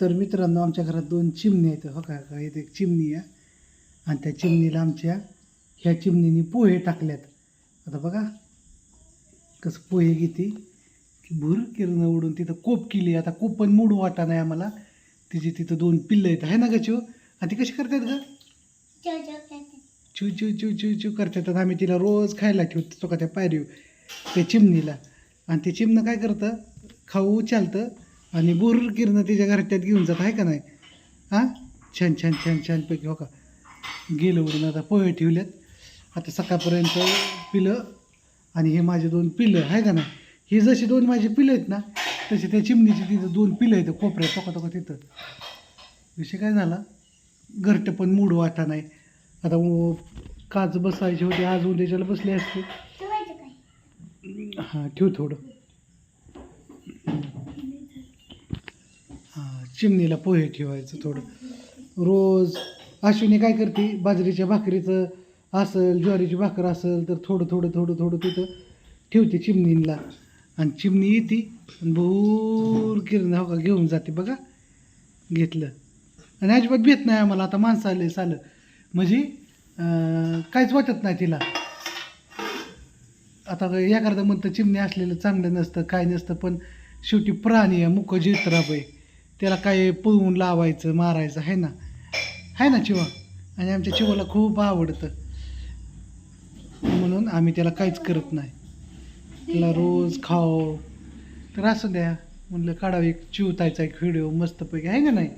तर मित्रांनो आमच्या घरात दोन चिमणी आहेत. हो का का? इथे एक चिमणी आहे आणि त्या चिमणीला आमच्या ह्या चिमणीने पोहे टाकल्यात. आता बघा कसं पोहे घेते. की भूर किरण उडून तिथं कोप केली. आता कोप पण मोडू वाटा नाही आम्हाला. तिची तिथं दोन पिल्लं आहेत. आहे ना ग चिव आणि ती कशी करतात ग? चू चू चू चू चू करतात. आम्ही तिला रोज खायला ठेवतो का त्या पायरी त्या चिमणीला. आणि ते चिमणं काय करतं? खाऊ उचालतं आणि बोर किरणं तिच्या घरट्यात घेऊन जात आहे का नाही? हां? छान छान छान छानपैकी हो का? गेलं उडून आता पोहे ठेवल्यात. आता सकाळपर्यंत पिलं आणि हे माझे दोन पिलं आहे का नाही? ही जशी दोन माझी पिलं आहेत ना तशी त्या चिमणीची तिथं दोन पिलं आहेत कोपऱ्यात टोका टोका तिथं. विषय काय झाला? घरटं पण मूड वाटा नाही. आता काच बसायची होती आज उद्याच्याला बसले असते. हां ठेव थोडं. चिमणीला पोहे ठेवायचं थोडं. रोज अश्विनी काय करते बाजरीच्या भाकरीचं असेल ज्वारीची भाकर असेल तर थोडं थोडं थोडं थोडं तिथं ठेवते चिमणीला. आणि चिमणी येते भूर किरण हो का घेऊन जाते बघा. घेतलं. आणि अजिबात भेट नाही आम्हाला आता माणसं आले चालं म्हणजे काहीच वाटत नाही तिला. आता एखादं म्हणतं चिमणी असलेलं चांगलं नसतं काय नसतं पण शेवटी प्राणी आहे मुख जित्राब आहे त्याला काय पळवून लावायचं मारायचं आहे ना? आहे ना चिवा? आणि आमच्या चिवाला खूप आवडतं. म्हणून आम्ही त्याला काहीच करत नाही. त्याला रोज खाओ तर असं द्या. म्हणलं काढावं एक चिवतायचा एक व्हिडिओ मस्तपैकी आहे का नाही?